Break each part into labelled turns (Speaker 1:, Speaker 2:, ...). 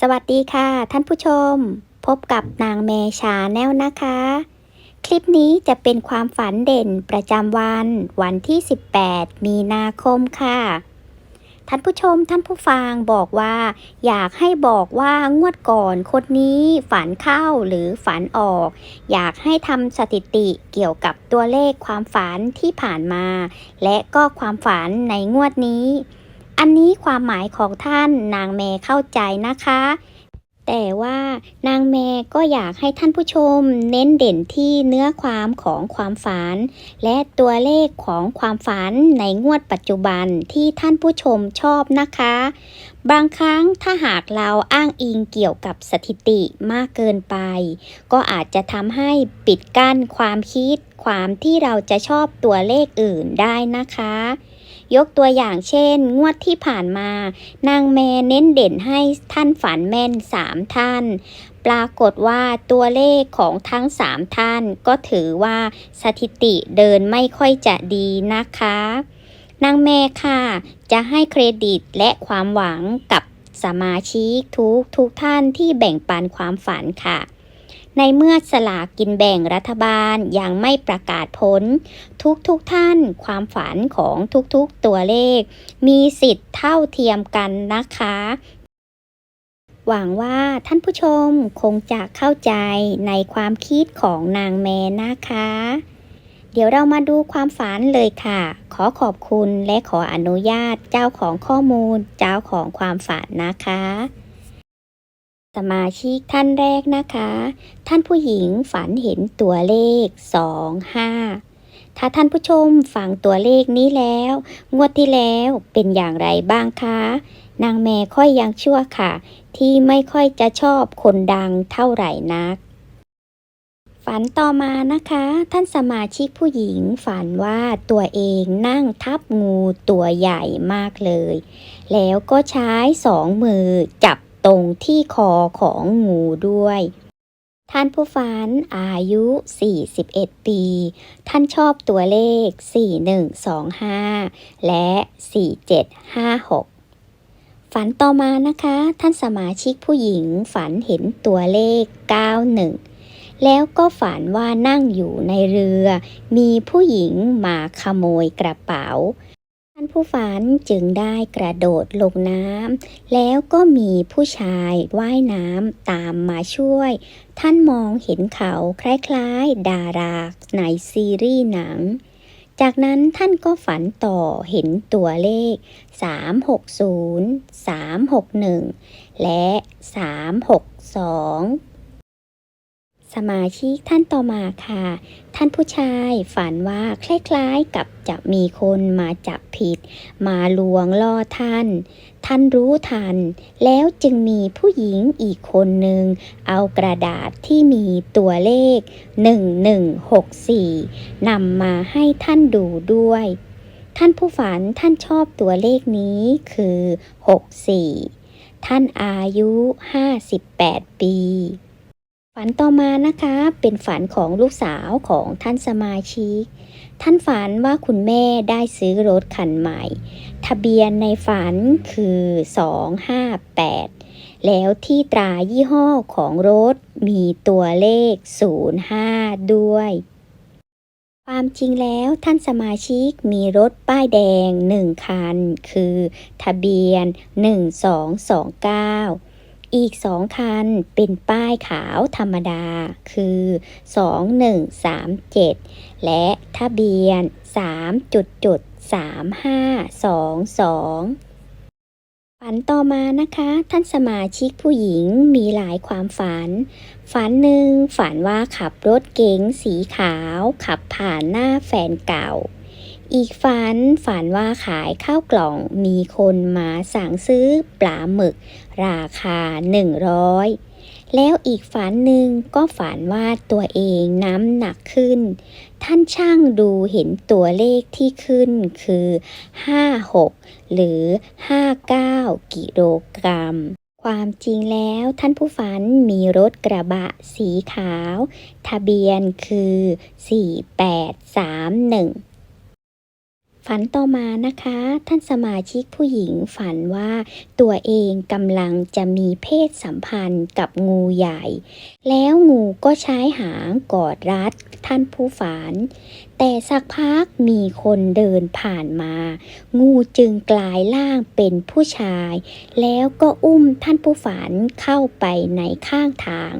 Speaker 1: สวัสดีค่ะ ท่านผู้ชม พบกับนางเมชาแนลนะคะ คลิปนี้จะเป็นความฝันเด่นประจำวัน วันที่ 18 มีนาคมค่ะ ท่านผู้ชมท่านผู้ฟังบอกว่า อยากให้บอกว่างวดก่อนคนนี้ฝันเข้าหรือฝันออก อยากให้ทำสถิติเกี่ยวกับตัวเลขความฝันที่ผ่านมา และก็ความฝันในงวดนี้ อันนี้ความหมายของท่านนางเมเข้าใจนะคะ แต่ว่านางเมก็อยากให้ท่านผู้ชม เน้นเด่นที่เนื้อความของความฝัน และตัวเลขของความฝันในงวดปัจจุบันที่ท่านผู้ชมชอบนะคะ บางครั้งถ้าหากเราอ้างอิงเกี่ยวกับสถิติมากเกินไป ก็อาจจะทำให้ปิดกั้นความคิด ความที่เราจะชอบตัวเลขอื่นได้นะคะ ยกตัวอย่างเช่น งวดที่ผ่านมา นางแมเน้นเด่นให้ท่านฝันแม่นสามท่าน ปรากฏว่าตัวเลขของทั้งสามท่านก็ถือว่าสถิติเดินไม่ค่อยจะดีนะคะนางแม่ค่ะ จะให้เครดิตและความหวังกับสมาชิกทุกทุกท่านที่แบ่งปันความฝันค่ะ ในเมื่อสลากกินแบ่งรัฐบาลยังไม่ประกาศผล ทุกทุกๆท่านความฝันของทุกๆตัวเลข มีสิทธิ์เท่าเทียมกันนะคะ หวังว่าท่านผู้ชมคงจะเข้าใจในความคิดของนางแมนะคะ เดี๋ยวเรามาดูความฝันเลยค่ะ ขอขอบคุณและขออนุญาตเจ้าของข้อมูล เจ้าของความฝันนะคะ สมาชิกท่านแรกนะคะ ท่านผู้หญิงฝันเห็นตัวเลข 2 5 ถ้าท่านผู้ชมฟังตัวเลขนี้แล้ว งวดที่แล้วเป็นอย่างไรบ้างคะ นางแม่ค่อยยังชั่วค่ะ ที่ไม่ค่อยจะชอบคนดังเท่าไหร่นัก ฝันต่อมานะคะ ท่านสมาชิกผู้หญิงฝันว่าตัวเองนั่งทับงูตัวใหญ่มากเลย แล้วก็ใช้สองมือจับ ตรงที่คอของงูด้วย ท่านผู้ฝันอายุ 41 ปี ท่านชอบตัวเลข 4125 และ 4756ฝันต่อมานะคะ ท่านสมาชิกผู้หญิงฝันเห็นตัวเลข 91 แล้วก็ฝันว่านั่งอยู่ในเรือ มีผู้หญิงมาขโมยกระเป๋า ท่านผู้ฝันจึงได้กระโดดลงน้ำแล้วก็มีผู้ชายว่ายน้ำตามมาช่วย ท่านมองเห็นเขาคล้ายๆ ดาราในซีรีส์หนัง จากนั้นท่านก็ฝันต่อเห็นตัวเลข 360 361 และ 362 สมาชิกท่านต่อมาค่ะ ท่านผู้ชายฝันว่าคล้ายๆกับจะมีคนมาจับผิด มาลวงล่อท่าน ท่านรู้ทัน แล้วจึงมีผู้หญิงอีกคนหนึ่ง เอากระดาษที่มีตัวเลข 1164นำมาให้ท่านดูด้วย ท่านผู้ฝันท่านชอบตัวเลขนี้คือ 64 ท่านอายุ 58 ปี ฝันต่อมานะคะเป็นฝันของลูกสาวของท่านสมาชิก ท่านฝันว่าคุณแม่ได้ซื้อรถคันใหม่ ทะเบียนในฝันคือ 258 แล้วที่ตรายี่ห้อของรถมีตัวเลข 05 ด้วย ความจริงแล้วท่านสมาชิกมีรถป้ายแดง 1 คัน คือ ทะเบียน 1229 อีก 2 คันเป็นป้ายขาวธรรมดา คือ 2137 และทะเบียน 3.3522ฝันต่อมานะคะ ท่านสมาชิกผู้หญิงมีหลายความฝัน ฝันหนึ่งฝันว่าขับรถเก๋งสีขาว ขับผ่านหน้าแฟนเก่า อีกฝันฝันว่าขายข้าวกล่องมีคนมาสั่งซื้อปลาหมึก ราคา 100 แล้วอีกฝันหนึ่งก็ฝันว่าตัวเองน้ำหนักขึ้น ท่านช่างดูเห็นตัวเลขที่ขึ้นคือ 56 หรือ 59 กิโลกรัมความจริงแล้วท่านผู้ฝันมีรถกระบะสีขาว ทะเบียนคือ 4831 ฝันต่อมานะคะ ท่านสมาชิกผู้หญิงฝันว่าตัวเองกำลังจะมีเพศสัมพันธ์กับงูใหญ่ แล้วงูก็ใช้หางกอดรัดท่านผู้ฝัน แต่สักพักมีคนเดินผ่านมา งูจึงกลายร่างเป็นผู้ชาย แล้วก็อุ้มท่านผู้ฝันเข้าไปในข้างทาง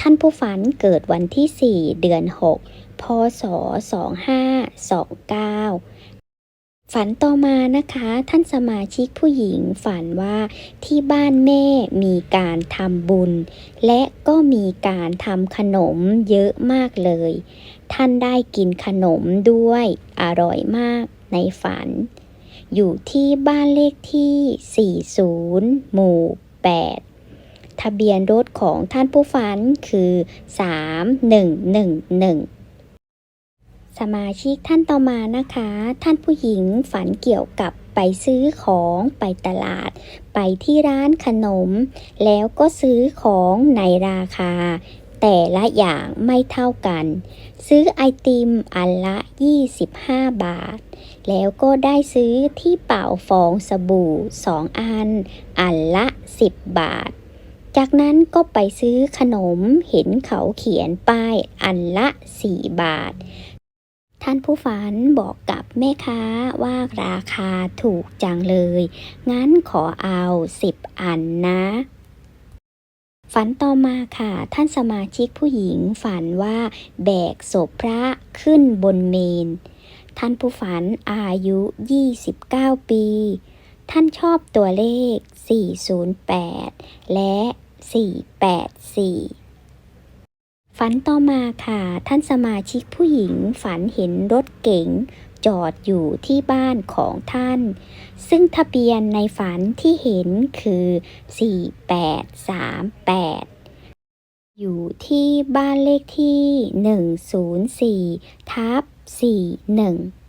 Speaker 1: ท่านผู้ฝันเกิดวันที่ 4 เดือน 6 พศ 2529 ฝันต่อมานะคะ ท่านสมาชิกผู้หญิงฝันว่าที่บ้านแม่มีการทำบุญ และก็มีการทำขนมเยอะมากเลย ท่านได้กินขนมด้วยอร่อยมากในฝัน อยู่ที่บ้านเลขที่ 40 หมู่ 8ทะเบียนรถของท่านผู้ฝันคือ 3111 สมาชิกท่านต่อมานะคะ ท่านผู้หญิงฝันเกี่ยวกับไปซื้อของไปตลาด ไปที่ร้านขนม แล้วก็ซื้อของในราคา แต่ละอย่างไม่เท่ากัน ซื้อไอติมอันละ 25 บาท แล้วก็ได้ซื้อที่เป่าฟองสบู่ 2 อัน อันละ 10 บาทจากนั้นก็ไปซื้อขนมเห็นเขาเขียนป้ายอันละ 4 บาท ท่านผู้ฝันบอกกับแม่ค้าว่าราคาถูกจังเลย งั้นขอเอา10อันนะ ฝันต่อมาค่ะ ท่านสมาชิกผู้หญิงฝันว่าแบกศพพระขึ้นบนเมน ท่านผู้ฝันอายุ 29 ปี ท่านชอบตัวเลข 408 และ 484 ฝันต่อมาค่ะ ท่านสมาชิกผู้หญิงฝันเห็นรถเก๋งจอดอยู่ที่บ้านของท่าน ซึ่งทะเบียนในฝันที่เห็นคือ 4838 อยู่ที่บ้านเลขที่ 104 ทับ 41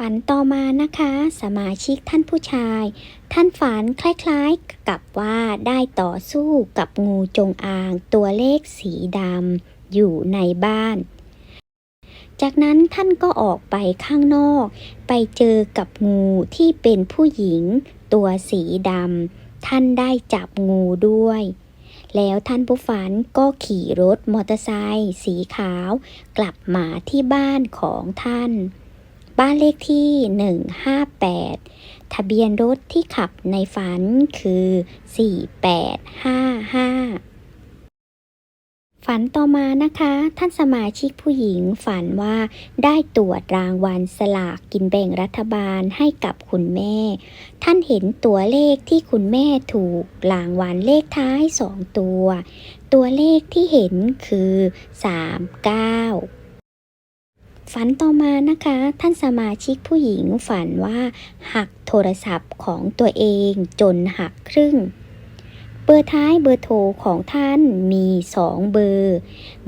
Speaker 1: ฝันต่อมานะคะ สมาชิกท่านผู้ชาย ท่านฝันคล้ายๆกับว่าได้ต่อสู้กับงูจงอางตัวเลขสีดำอยู่ในบ้าน จากนั้นท่านก็ออกไปข้างนอก ไปเจอกับงูที่เป็นผู้หญิง ตัวสีดำท่านได้จับงูด้วย แล้วท่านผู้ฝันก็ขี่รถมอเตอร์ไซค์สีขาว กลับมาที่บ้านของท่าน บ้านเลขที่ 158 ทะเบียนรถที่ขับในฝันคือ 4855 ฝันต่อมานะคะ ท่านสมาชิกผู้หญิงฝันว่าได้ตรวจรางวัลสลากกินแบ่งรัฐบาลให้กับคุณแม่ ท่านเห็นตัวเลขที่คุณแม่ถูกรางวัลเลขท้ายสองตัว ตัวเลขที่เห็นคือ 39 ฝันต่อมานะคะ ท่านสมาชิกผู้หญิงฝันว่าหักโทรศัพท์ของตัวเองจนหักครึ่ง เบอร์ท้ายเบอร์โทรของท่านมี 2 เบอร์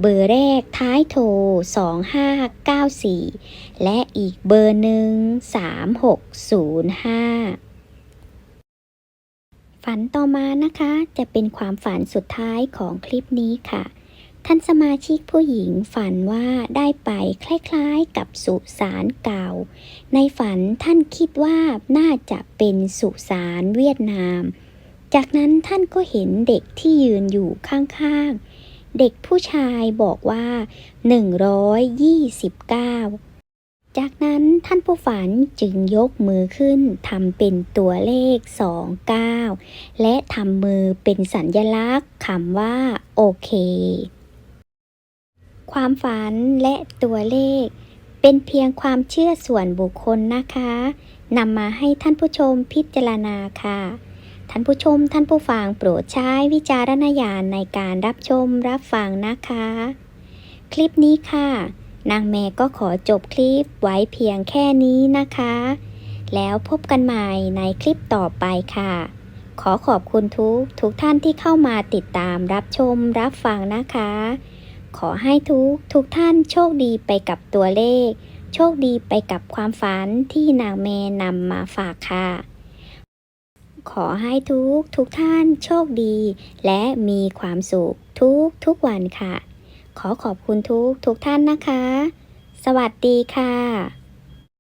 Speaker 1: เบอร์แรกท้ายโทร 2594 และอีกเบอร์หนึ่ง 3605ฝันต่อมานะคะจะเป็นความฝันสุดท้ายของคลิปนี้ค่ะ ท่านสมาชิกผู้หญิงฝันว่าได้ไปคล้ายๆกับสุสานเก่า ในฝันท่านคิดว่าน่าจะเป็นสุสานเวียดนาม จากนั้นท่านก็เห็นเด็กที่ยืนอยู่ข้างๆ เด็กผู้ชายบอกว่า 129 จากนั้นท่านผู้ฝันจึงยกมือขึ้นทำเป็นตัวเลข 29 และทำมือเป็นสัญลักษณ์คำว่า โอเค ความฝันและตัวเลข เป็นเพียงความเชื่อส่วนบุคคลนะคะนำมาให้ท่านผู้ชมพิจารณาค่ะ ท่านผู้ชมท่านผู้ฟังโปรดใช้วิจารณญาณในการรับชมรับฟังนะคะ คลิปนี้ค่ะ นางแม่ก็ขอจบคลิปไว้เพียงแค่นี้นะคะ แล้วพบกันใหม่ในคลิปต่อไปค่ะ ขอขอบคุณทุกทุกท่านที่เข้ามาติดตามรับชมรับฟังนะคะ ขอให้ทุกทุกท่านโชคดีไปกับตัวเลข โชคดีไปกับความฝันที่นางแม่นำมาฝากค่ะ ขอให้ทุกทุกท่านโชคดี และมีความสุขทุกทุกวันค่ะ ขอขอบคุณทุกทุกท่านนะคะ สวัสดีค่ะ